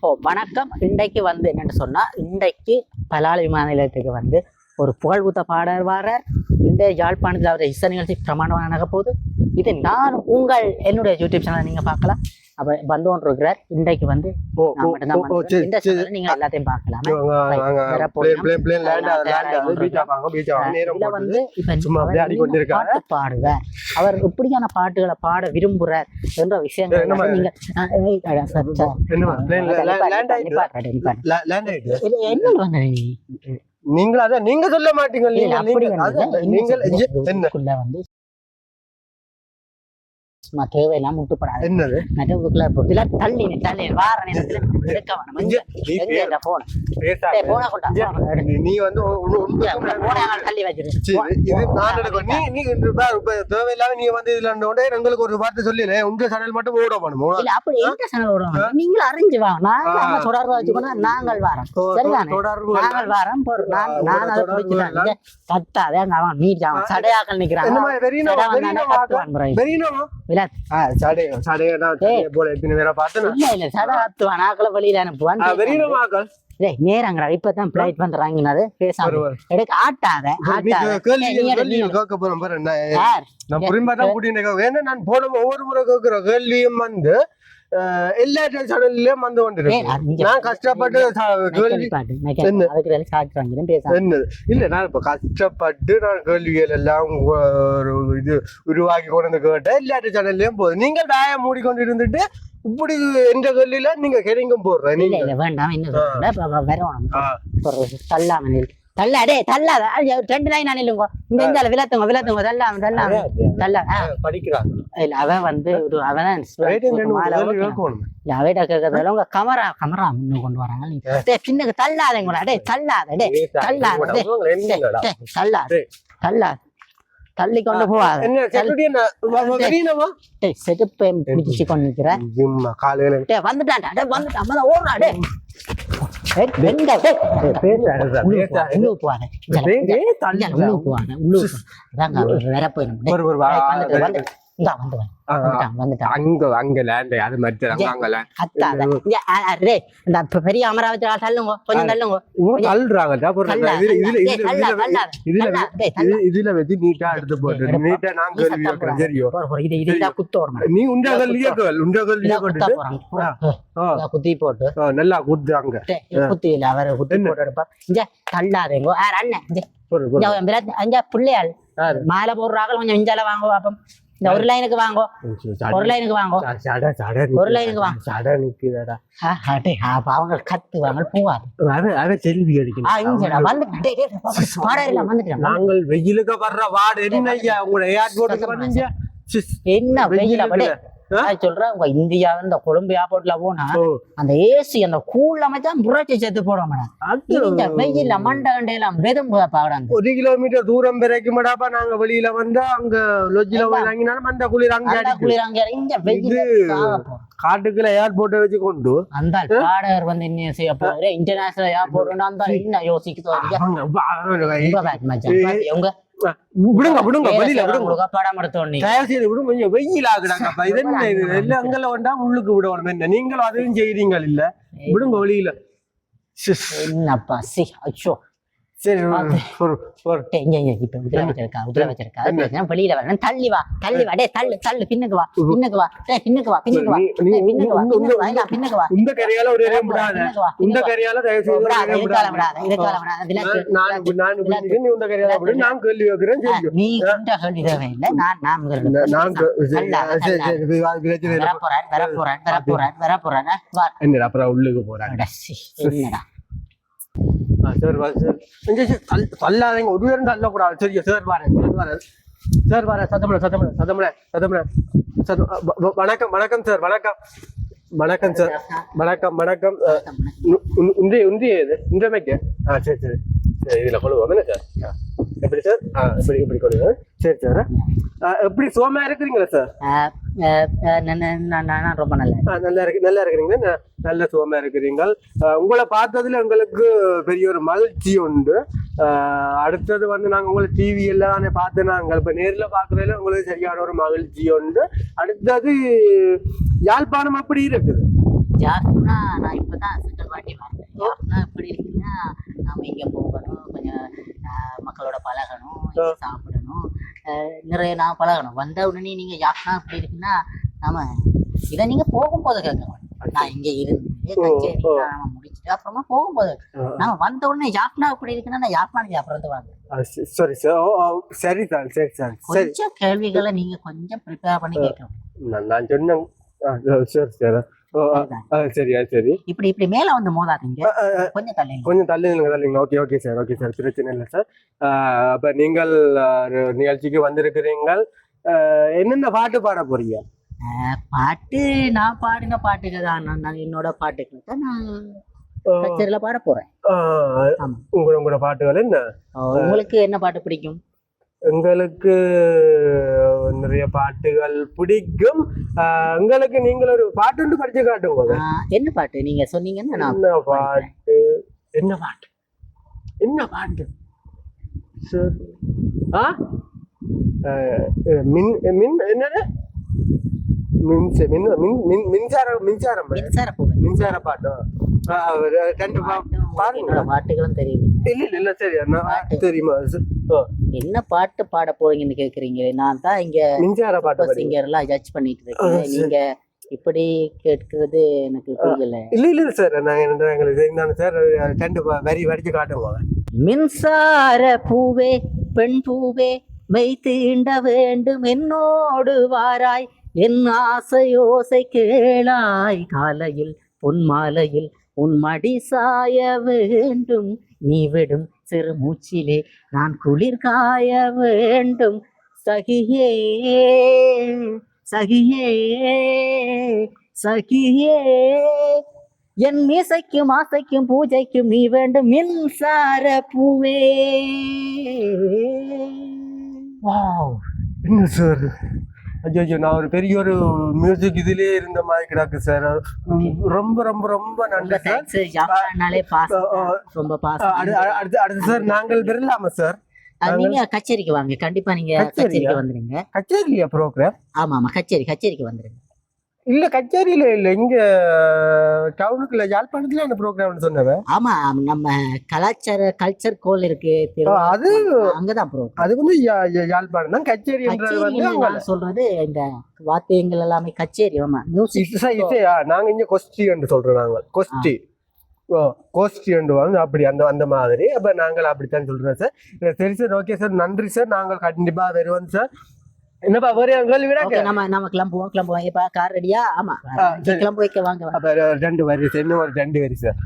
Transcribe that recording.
ஓ வணக்கம். இன்றைக்கு வந்து என்னென்னு சொன்னால் இன்றைக்கு பலாலி மாநிலத்துக்கு வந்து ஒரு புகழ்பூத்த பாடல் வாரர். இன்றைய யாழ்ப்பாணத்தில் அவருடைய இசை நிகழ்ச்சி பிரமாணமாக நடக்க போகுது. இது நான் உங்கள் என்னுடைய யூடியூப் சேனல் நீங்க பார்க்கலாம். அப்ப வந்து இருக்கிறார். இன்றைக்கு வந்து இந்த நீங்க எல்லாத்தையும் பார்க்கலாம். வந்து இப்ப அவர். பாட்டு பாடுவார். அவர் எப்படியான பாட்டுகளை பாட விரும்புறார் என்ற விஷயங்கள் நீங்க என்ன வந்து நீ? நீங்களும் அதான் நீங்க சொல்ல மாட்டீங்க நீங்க- வந்து சும்மா தேவையெல்லாம் முட்டுப்படாது என்னது? நடுவுக்குள்ள இதெல்லாம் தள்ளி நீ தள்ளி வார நேரத்துல எடுக்க வேணும். எங்க? போன. போன கொண்டா. நீ- வந்து தள்ளி வச்சிரு. சரி, இது நான் எடுக்கணும். நீ வந்து இதுல இருந்தோடனே எங்களுக்கு ஒரு வார்த்தை சொல்லல உங்க சேனல் மட்டும் ஓட பண்ணுமோ இல்ல அப்படி எந்த சேனல் விடுவாங்க நீங்களும் அறிஞ்சு வாங்க. நாங்க தொடர்பு வச்சுக்கோனா நாங்கள் வாரோம். சரிதானே? தொடர்பு நாங்கள் வாரோம் நான் அதை. இங்க கத்தாதே அவன் நீர் அவன் சடையாக்கள் நிக்கிறான். இல்ல ஆ, சடை- சடையடா, சடையை போல எத்தனை பேரை பார்த்தேன். இல்ல இல்ல சடை கத்துவான் ஆக்களை வெளியில அனுப்புவான் ஆ, வெறினோமாக்கள். டேய் நேரங்கடா இப்பதான் பிளைட் வந்து இறங்கினது பேசாம. எடுக்க ஆட்டாத ஆட்டாத. நான் புரியுமா தான் நான் போன ஒவ்வொரு முறை கேட்கிற கேள்வியும் வந்து எல்லா சேனல்லயும் வந்து ஏய், கொண்டிருக்கு அது இங்க- நான் கஷ்டப்பட்டு என்னது இல்ல நான் இப்ப கஷ்டப்பட்டு நான் கேள்விகள் எல்லாம் ஒரு இது உருவாக்கி கொண்டு கேட்டேன் எல்லா சேனல்லையும் போகுது நீங்கள் தாய மூடிக்கொண்டு இருந்துட்டு இப்படி எந்த கேள்வியில நீங்க போடுற வேண்டாம் என்ன இப்ப வ- வரணும் ஆ. ஒரு தள்ளாம நில் தள்ளா டே தள்ளாத ரெண்டு லைன் நில்லுங்க இந்த இந்த விளத்துங்க விளத்துங்க தள்ளாம தள்ளாம தள்ளா ஆ, படிக்கிறாங்க. இல்ல அவன் வந்து ஒரு அவன் இல்ல அவைட கேட்கறதுல உங்க கமரா கமரா முன்னு கொண்டு வராங்க. டேய் பின்னுக்கு தள்ளாதீங்களா டேய் தள்ளாத டேய் தள்ளாத? டேய், தள்ளாத. தள்ளாத. தள்ளி கொண்டு போவாத செருப்பை மிதிச்சு கொண்டு நிக்கிற. சும்மா காலையில. டேய் வந்துட்டான்டா. டேய் வந்துட்டான். அம்மா ஓடுறா டேய். டேய், வெங்க டேய் பேசாத, உள்ளுக்கு பேசாத. வா, உள்ளுக்கு வாங்க டேய், டேய், தள்ளி இங்க உள்ளுக்கு வாங்க உள்ளுக்கு வாங்க. அதாங்க இந்தா வந்து வா. ஆ, ஆ. வந்துட்டான் வந்துட்டான். அங்க அங்க லேண்ட் அது மற்ற அங்க டேய் இந்த பெரிய அமராவதி தள்ளுங்க கொஞ்சம் தள்ளுங்க. இவங்க தள்ளுறாங்கடா, அப்புறம் தள்ளா, இதுல இதுல வச்சு நீட்டா எடுத்து போட்டு. நீட்டா நான் கேள்வி. சரியோ இது இது நீ குத்தா போட்டு. நல்லா குத்தி இல்ல அவர் குத்தி? போட்டு இங்க தள்ளாதேங்கோ அண்ணன் இங்க. பிள்ளையாள்? மாலை போடுறாங்க கொஞ்சம் இஞ்சால வாங்க பாப்போம் இந்த ஒரு லைனுக்கு வாங்கோ. ஒரு லைனுக்கு வாங்கோ. ஒரு லைனுக்கு வா. சட நிக்குதாடா ஆ, ஆ, ஆ, அப்ப அவங்க கத்துவாங்க போவாது அவன் செல்வி ஆ அடிக்கணும் பாடையில வந்துட்டேன் நாங்கள் வெயிலுக்கு வர்ற வார்டு என்ன ஐயா வந்தீங்க சிஸ். என்ன வெயில ஆ? சொல்றேன் உங்க இந்தியா இந்த கொழும்பு ஏர்போர்ட்ல போனா அந்த ஏசி அந்த கூல் அமைச்சா புரட்சி சேர்த்து போட மாட்டான் அது இந்த வெயில்ல மண்டை கண்டையெல்லாம் வெதும் பாடாங்க ஒரு கிலோமீட்டர் தூரம் வரைக்குமடாப்பா நாங்க வெளியில வந்தா அங்க லொஜ்ஜில வாங்கினாலும் அந்த குளிர் அங்க அடிக்குது. குளிராங்க இங்க வெயில் காட்டுக்குள்ள ஏர்போர்ட்டை வச்சு கொண்டு அந்த பாடகர் வந்து என்ன செய்ய போறாரு இன்டர்நேஷனல் ஏர்போர்ட் அந்த என்ன யோசிக்குதோ விடுங்க விடுங்க வெளியில விடுங்க தயவு செய்து விடுங்க கொஞ்சம் வெயில் ஆகுறாங்கப்பா இது என்ன இது எல்லாம் அங்கெல்லாம் வேண்டா உள்ளுக்கு விடணும் என்ன நீங்களும் அதையும் செய்றீங்க இல்ல விடுங்க வெளியில. என்னப்பா சி அச்சோ சரி வச்சிருக்கா உதிரை வச்சிருக்கா? வெளியில வரணும் தள்ளி வா தள்ளி வா. டேய் தள்ளு தள்ளு பின்னுக்கு வா பின்னுக்கு வா. டேய் பின்னுக்கு வா பின்னுக்கு வா. பின்னுக்கு வா பின்னுக்கு வா. உங்க- இல்ல, பின்னுக்கு வா? இந்த கரையால ஒரு இடம் விடாத. பின்னுக்கு வா இந்த பின்னுக்கு வா. கரையால தயவு செய்து ஒரு விடாத, இடம் இதுக்கால விடாத. விடாத இதுக்கால விடாத? விலக்கு நான் நான் இப்ப பிடிச்சிட்டு நீ இந்த கரையால விடு நான் கேள்வி வைக்கிறேன் சரி நீ இந்த கேள்வி தேவையில்லை நான் நான் முதல்ல நான் நான் கே- சரி, தள்ளாத, சரி, தள்ளாத. சரி, வா, பிரச்சனை இல்லை. வரப்போறேன் வரப்போறேன் வரப்போறேன் வரப்போறேன். வா. என்னடா அப்புறம் உள்ளுக்கு போறாங்க. என்னடா? சார் வா தள்ளாதீங்க ஒரு பேரும் தள்ளக்கூடாது சரி சார் வரேன் சார் வரேன் சார் வரேன் சத்தமிட சத்தமிட சத்தமிட சத்தமிட சத் வ- வணக்கம் வணக்கம் சார் வணக்கம் வணக்கம் சார் வணக்கம் வணக்கம் அஹ், உ- இது இன்றமைக்கு ஆ சரி சரி சரி இதில் கொள்ளுவோம் என்ன சார் ஆ, எப்படி சார் ஆ இப்படி இப்படி கொள்ளுங்க சரி சார் எப்படி சோமா இருக்கிறீங்களா சார் ரொம்ப நல்ல நல்லா இருக்கு நல்லா இருக்கிறீங்க நல்ல சுகமா இருக்கிறீங்க. உங்களை பார்த்ததுல எங்களுக்கு பெரிய ஒரு மகிழ்ச்சி உண்டு. அடுத்தது வந்து நாங்க உங்களை டிவி எல்லாம் பார்த்து நாங்கள் இப்ப நேர்ல பாக்குறதுல உங்களுக்கு சரியான ஒரு மகிழ்ச்சி உண்டு. அடுத்தது யாழ்ப்பாணம் அப்படி இருக்குது? ஜாஸ்தினா நான் இப்ப இப்பதான் செகண்ட் வாட்டி வந்தேன். யாருன்னா இப்படி இருக்குன்னா நாம இங்க போகணும் கொஞ்சம் மக்களோட பழகணும் சாப்பிடணும். நிறைய நான் பழகணும். வந்த உடனே நீங்க யாருன்னா இப்படி இருக்குன்னா நாம இதை நீங்க போகும்போது கேட்கணும் நான் இங்க இருந்து. நாம முடிச்சுட்டு அப்புறமா போகும்போது நாம வந்த உடனே யாருனா இப்படி இருக்குன்னா நான் யாருனா அப்புறம் வாங்க. சாரி சார் சரி. சார் சரி சார் கொஞ்சம் கேள்விகளை நீங்க கொஞ்சம் ப்ரிப்பேர் பண்ணி கேட்கணும். நான் சொன்னேன். சரி சார். சரி சரி. இப்படி இப்படி மேல வந்து மோதாதீங்க. கொஞ்சம் தள்ளி கொஞ்சம் தள்ளி நில்லுங்க தள்ளிங்க okay okay sir. Okay sir. பிரச்சனை இல்லை சார். அப்போ நீங்கள் நிகழ்ச்சிக்கு வந்திருக்கிறீங்கள். என்னென்ன பாட்டு பாட போறீங்க? பாட்டு நான் பாடின பாட்டுக்கு தான். நான் என்னோட பாட்டுக்கு தான் நான் கச்சேரியில பாட போறேன். உங்களோட பாட்டுகள் என்ன? உங்களுக்கு என்ன பாட்டு பிடிக்கும்? எங்களுக்கு நிறைய பாட்டுகள் பிடிக்கும். ஆ, உங்களுக்கு நீங்கள் ஒரு பாட்டு ஒன்று படிச்சு காட்டுங்க. என்ன பாட்டு? நீங்க சொன்னீங்கன்னா என்ன பாட்டு? என்ன பாட்டு? என்ன பாட்டு. ஆ? மின் மின் என்னது? மின்ச மின் மின் மின் மின்சாரம் மின்சாரம் மின்சார மின்சார பாட்டு. ஆ, ஒரு ரெண்டு பாட்டுகளும் தெரியும் இல்ல இல்ல சரி தெரியுமா? என்ன பாட்டு பாட போறீங்கன்னு கேக்குறீங்க நான் தான் இங்க மின்சார பாட்டு பாருங்க சிங்கர் எல்லாம் ஜட்ஜ் பண்ணிட்டு இருக்கேன். நீங்க இப்படி கேட்கறது எனக்கு புரியல. இல்ல இல்ல சார் என்ன- எங்களுக்கு சார் ரெண்டு வரி வரிச்சு காட்டுங்க மின்சார பூவே பெண் பூவே மெய் தீண்ட வேண்டும். என்னோடு வாராய் என் ஆசையோசை கேளாய். காலையில் பொன் மாலையில் உன் மடி சாய வேண்டும். நீ விடும் சிறு மூச்சிலே நான் குளிர் காய வேண்டும். சகியே சகியே சகியே. என் மீசைக்கும் ஆசைக்கும் பூஜைக்கும் நீ வேண்டும் மின்சார பூவே. வாவ் என்ன சார்? ஐயோ நான் ஒரு பெரிய ஒரு மியூசிக் இதுலயே இருந்த மாதிரி கிடக்கு சார் ரொம்ப ரொம்ப ரொம்ப ஆ. ரொம்ப அடுத்து அடுத்து சார் நாங்கள் விரலாமா சார் நீங்க கச்சேரிக்கு வாங்க. கண்டிப்பா நீங்க? கச்சேரிக்கு வந்துருங்க. கச்சேரியா ப்ரோக்ராம் ஆமா ஆமா கச்சேரி கச்சேரிக்கு வந்துருங்க. இல்ல கச்சேரியில இல்ல இங்க டவுனுக்குள்ள யாழ்ப்பாணத்துல அந்த ப்ரோக்ராம்னு சொன்னவன் ஆமா நம்ம கலாச்சார கல்ச்சர் கோல் இருக்கு அது அங்கதான் ப்ரோ அது வந்து யாழ்ப்பாணம் தான் வந்து கச்சேரி நான் சொல்றது இந்த வாத்தியங்கள் எல்லாமே கச்சேரி ஆமா மியூசிக் இசை இசையா நாங்க இங்க கொஸ்டி என்று சொல்றோம் நாங்கள். கொஸ்டி. ஓ கோஷ்டி என்று வந்து அப்படி அந்த அந்த மாதிரி. அப்ப நாங்கள் அப்படித்தான் சொல்றோம் சார். சரி சார் ஓகே சார். நன்றி சார். நாங்கள் கண்டிப்பா வருவோம் சார். என்னப்பா வேற கேள்வி விடாக்க நம்ம நம்ம கிளம்புவோம் கிளம்புவோம். இப்ப கார் ரெடியா ஆமா. கிளம்பு வைக்க வாங்க. அப்ப ரெண்டு வரி இன்னும் ஒரு ரெண்டு வரி சார்